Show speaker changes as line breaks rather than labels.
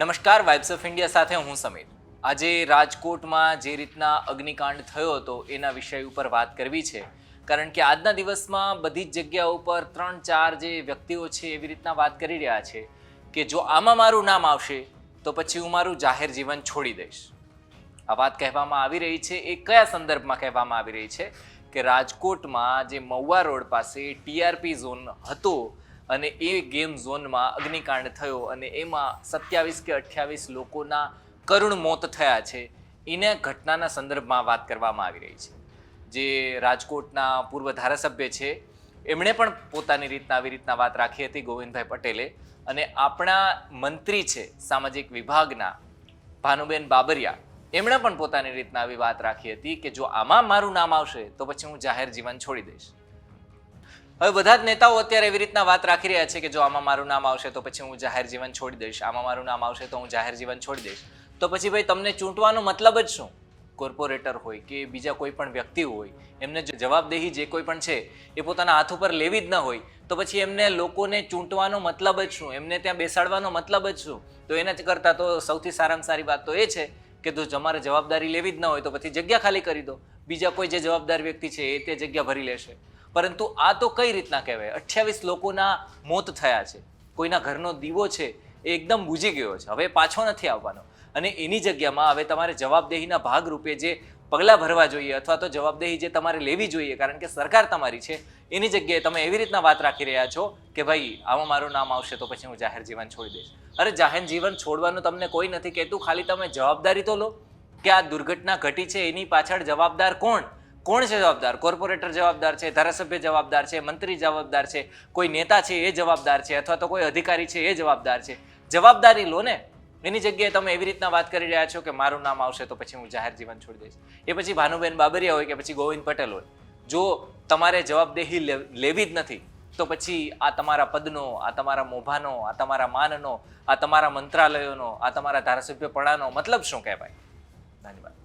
નમસ્કાર vibes of India સાથે હું સમીર. આજે રાજકોટમાં જે રીતના અગ્નિકાંડ થયો હતો એના વિષય ઉપર વાત કરવી છે. કારણ કે આજના દિવસમાં બધી જ જગ્યાઓ ઉપર ત્રણ, ચાર જે વ્યક્તિઓ છે એવી રીતના વાત કરી રહ્યા છે કે જો આમાં મારું નામ આવશે, તો પછી હું મારું જાહેર જીવન છોડી દઈશ. આ વાત કહેવામાં આવી રહી છે, એ કયા સંદર્ભમાં કહેવામાં આવી રહી છે કે રાજકોટમાં જે મહુવા રોડ પાસે ટીઆરપી ઝોન હતો અને એ ગેમ ઝોનમાં અગ્નિકાંડ થયો અને એમાં સત્યાવીસ કે અઠ્યાવીસ લોકોના કરુણ મોત થયા છે. એને ઘટનાના સંદર્ભમાં વાત કરવામાં આવી રહી છે. જે રાજકોટના પૂર્વ ધારાસભ્ય છે, એમણે પણ પોતાની રીતના આવી રીતના વાત રાખી હતી ગોવિંદભાઈ પટેલે. અને આપણા મંત્રી છે, સામાજિક વિભાગના ભાનુબેન બાબરિયા, એમણે પણ પોતાની રીતના આવી વાત રાખી હતી કે જો આમાં મારું નામ આવશે, તો પછી હું જાહેર જીવન છોડી દઈશ. હવે બધા જ નેતાઓ અત્યારે એવી રીતના વાત રાખી રહ્યા છે કે જો આમાં મારું નામ આવશે તો પછી હું જાહેર જીવન છોડી દઈશ, આમાં મારું નામ આવશે તો હું જાહેર જીવન છોડી દઈશ. તો પછી ભાઈ તમને ચૂંટવાનો મતલબ જ શું? કોર્પોરેટર હોય કે બીજા કોઈ પણ વ્યક્તિ હોય, એમને જો જવાબદેહી જે કોઈ પણ છે એ પોતાના હાથ ઉપર લેવી જ ન હોય, તો પછી એમને લોકોને ચૂંટવાનો મતલબ જ શું? એમને ત્યાં બેસાડવાનો મતલબ જ શું? તો એના જ કરતાં તો સૌથી સારામાં સારી વાત તો એ છે કે જો તમારે જવાબદારી લેવી જ ન હોય તો પછી જગ્યા ખાલી કરી દો. બીજા કોઈ જે જવાબદાર વ્યક્તિ છે એ તે જગ્યા ભરી લેશે. પરંતુ આ તો કઈ રીતના કહેવાય? અઠ્યાવીસ લોકોના મોત થયા છે. કોઈના ઘરનો દીવો છે એ એકદમ બુજી ગયો છે. હવે પાછો નથી આવવાનો. અને એની જગ્યામાં હવે તમારે જવાબદેહીના ભાગરૂપે જે પગલાં ભરવા જોઈએ અથવા તો જવાબદેહી જે તમારે લેવી જોઈએ, કારણ કે સરકાર તમારી છે, એની જગ્યાએ તમે એવી રીતના વાત રાખી રહ્યા છો કે ભાઈ, આમાં મારું નામ આવશે તો પછી હું જાહેર જીવન છોડી દઈશ. અરે જાહેર જીવન છોડવાનું તમને કોઈ નથી કહેતું, ખાલી તમે જવાબદારી તો લો. કે આ દુર્ઘટના ઘટી છે, એની પાછળ જવાબદાર કોણ? કોણ છે જવાબદાર? કોર્પોરેટર જવાબદાર છે, ધારાસભ્ય જવાબદાર છે, મંત્રી જવાબદાર છે, કોઈ નેતા છે એ જવાબદાર છે, અથવા તો કોઈ અધિકારી છે એ જવાબદાર છે? જવાબદારી લો ને. એની જગ્યાએ તમે એવી રીતના વાત કરી રહ્યા છો કે મારું નામ આવશે તો પછી હું જાહેર જીવન છોડી દઈશ. એ પછી ભાનુબેન બાબરિયા હોય કે પછી ગોવિંદ પટેલ હોય. જો તમારે જવાબદેહી લેવી જ નથી, તો પછી આ તમારા પદનો, આ તમારા મોભાનો, આ તમારા માનનો, આ તમારા મંત્રાલયોનો, આ તમારા ધારાસભ્યપણાનો મતલબ શું કહેવાય? Nah, ini, Pak.